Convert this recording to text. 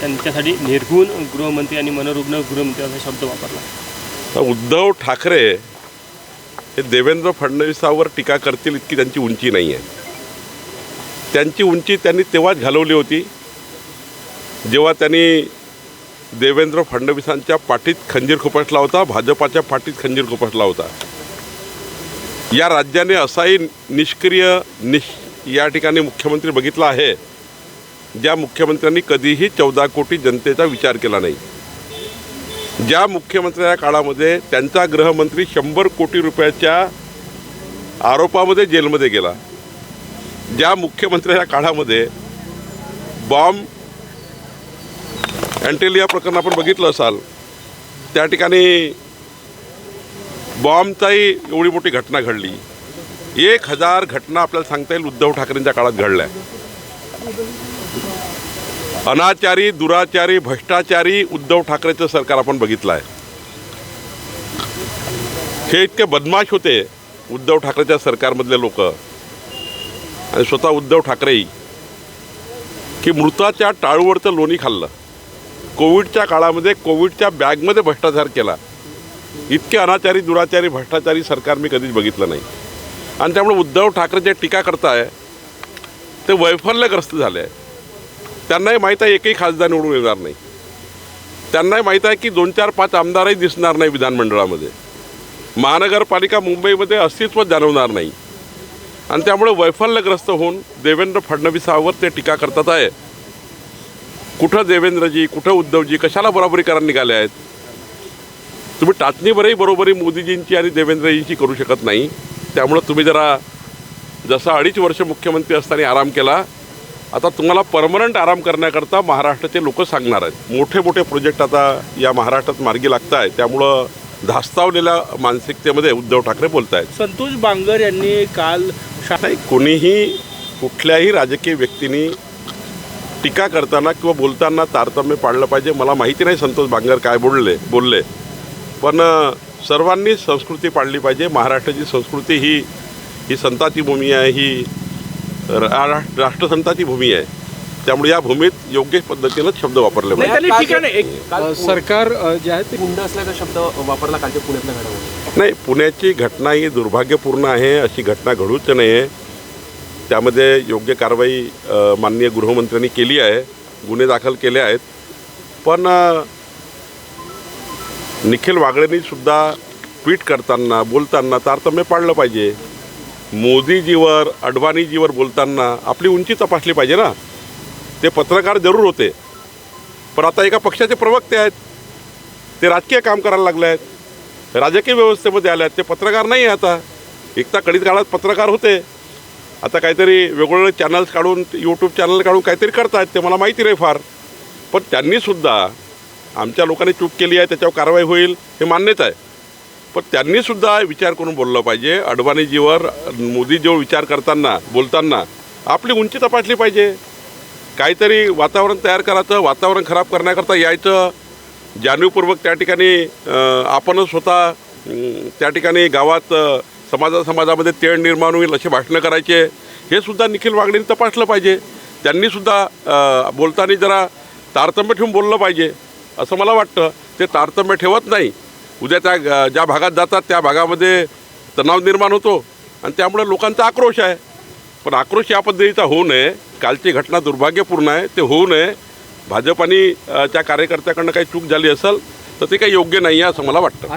त्यांच्यासाठी निर्गुण गृहमंत्री आणि मनोरुग्ण गृहमंत्री असा शब्द वापरला. उद्धव ठाकरे हे देवेंद्र फडणवीसावर टीका करतील इतकी त्यांची उंची नाही आहे. त्यांची उंची त्यांनी तेव्हाच घालवली होती जेव्हा त्यांनी देवेंद्र फडणवीसांच्या पाठीत खंजीर खुपसला होता भाजपाच्या पाठीत खंजीर खुपसला होता. या राज्याने असाही निष्क्रिय निश या ठिकाणी मुख्यमंत्री बघितला आहे. ज्या मुख्यमंत्र्यांनी कधीही चौदा कोटी जनतेचा विचार केला नाही. ज्या मुख्यमंत्र्या काळामध्ये त्यांचा गृहमंत्री शंभर कोटी रुपयाच्या आरोपामध्ये जेलमध्ये गेला. ज्या मुख्यमंत्र्याच्या काळामध्ये बॉम्ब अँटेलिया प्रकरण आपण बघितलं असाल त्या ठिकाणी बॉम्बचाही एवढी मोठी घटना घडली. एक हजार घटना आपल्याला सांगता येईल उद्धव ठाकरेंच्या काळात घडल्या. अनाचारी दुराचारी भ्रष्टाचारी उद्धव ठाकरेचं सरकार आपण बघितलं आहे हे इतके बदमाश होते उद्धव ठाकरेच्या सरकारमधले लोक. आणि स्वतः उद्धव ठाकरेही. की मृताच्या टाळूवरचं लोणी खाल्लं. कोविडच्या काळामध्ये कोविडच्या बॅगमध्ये भ्रष्टाचार केला. इतके अनाचारी दुराचारी भ्रष्टाचारी सरकार मी कधीच बघितलं नाही. आणि त्यामुळे उद्धव ठाकरे जे टीका करताय ते वैफल्यग्रस्त झाले. आहे त्यांनाही माहीत आहे एकही खासदार निवडून येणार नाही. त्यांनाही माहीत आहे की दोन चार पाच आमदारही दिसणार नाही विधानमंडळामध्ये. महानगरपालिका मुंबईमध्ये अस्तित्व जाणवणार नाही. आणि त्यामुळे वैफल्यग्रस्त होऊन देवेंद्र फडणवीसावर ते टीका करतात आहे. कुठं देवेंद्रजी कुठं उद्धवजी कशाला बरोबरी करायला निघाले आहेत? तुम्ही टाचणीवरही बरोबरी मोदीजींची आणि देवेंद्रजींची करू शकत नाही. त्यामुळं तुम्ही जरा जसा अडीच वर्ष मुख्यमंत्री असताना आराम केला आता तुम्हाला परमनंट आराम करण्याकरता महाराष्ट्राचे लोक सांगणार आहेत. मोठे मोठे प्रोजेक्ट आता या महाराष्ट्रात मार्गी लागत आहे त्यामुळं धास्तावलेल्या मानसिकतेमध्ये उद्धव ठाकरे बोलत आहेत संतोष बांगर यांनी काल नाही कोणीही कुठल्याही राजकीय व्यक्तीने टीका करताना किंवा बोलताना तारतम्य पाळलं पाहिजे. मला माहिती नाही संतोष बांगर काय बोलले बोलले. पण सर्वांनी संस्कृती पाळली पाहिजे. महाराष्ट्राची संस्कृती ही ही संताची भूमी आहे ही रा- राष्ट्रसंताची भूमी आहे. त्यामुळे या भूमीत योग्य पद्धतीनं शब्द वापरले नाही पाहिजे. आहे सरकार जे आहे ते गुंड असल्याचा शब्द वापरला कालच्या पुण्यातल्या घडामोडी. नाही पुण्याची घटना ही दुर्भाग्यपूर्ण आहे अशी घटना घडूच नये त्यामध्ये योग्य कारवाई माननीय गृहमंत्र्यांनी केली आहे गुन्हे दाखल केले आहेत. पण निखिल वागळेंनी सुद्धा ट्विट करताना बोलताना तारतम्य पाळलं पाहिजे. मोदीजीवर अडवाणीजीवर बोलताना आपली उंची तपासली पाहिजे ना. ते पत्रकार जरूर होते. पण आता एका पक्षाचे प्रवक्ते आहेत. ते राजकीय काम करायला लागले आहेत. राजकीय व्यवस्थेमध्ये आले आहेत. ते पत्रकार नाही आहे आता. एकता कडीत काळात पत्रकार होते. आता काहीतरी वेगवेगळे चॅनल्स काढून यूट्यूब चॅनल काढून काहीतरी करतायत ते मला माहिती नाही फार. पण त्यांनीसुद्धा आमच्या लोकांनी चूक केली आहे त्याच्यावर कारवाई होईल हे मान्यच आहे. पण त्यांनीसुद्धा विचार करून बोललं पाहिजे. अडवाणीजीवर मोदीजीवर विचार करताना बोलताना आपली उंची तपासली पाहिजे. काहीतरी वातावरण तयार करायचं वातावरण खराब करण्याकरता यायचं. जाणीवपूर्वक त्या ठिकाणी आपणच स्वतः त्या ठिकाणी गावात समाजा समाजामध्ये तेढ निर्माण होईल असे भाषणं करायचे. हे सुद्धा निखिल वागणेने तपासलं पाहिजे. त्यांनीसुद्धा बोलताना जरा तारतम्य ठेवून बोललं पाहिजे. असं मला वाटतं. ते तारतम्य ठेवत नाही. उद्या त्या ज्या भागात जातात त्या भागामध्ये तणाव निर्माण होतो आणि त्यामुळे लोकांचा आक्रोश आहे. पण आक्रोश या पद्धतीचा होऊ नये. कालची घटना दुर्भाग्यपूर्ण आहे. ते होऊ नये. भाजप आणि त्या कार्यकर्त्याकडनं काही चूक झाली असेल तर ते काही योग्य नाही आहे असं मला वाटतं.